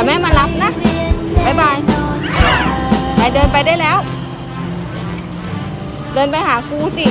ี๋ยวแม่มารับนะบายบายไปเดินไปได้แล้ว เดินไปหาครูสิ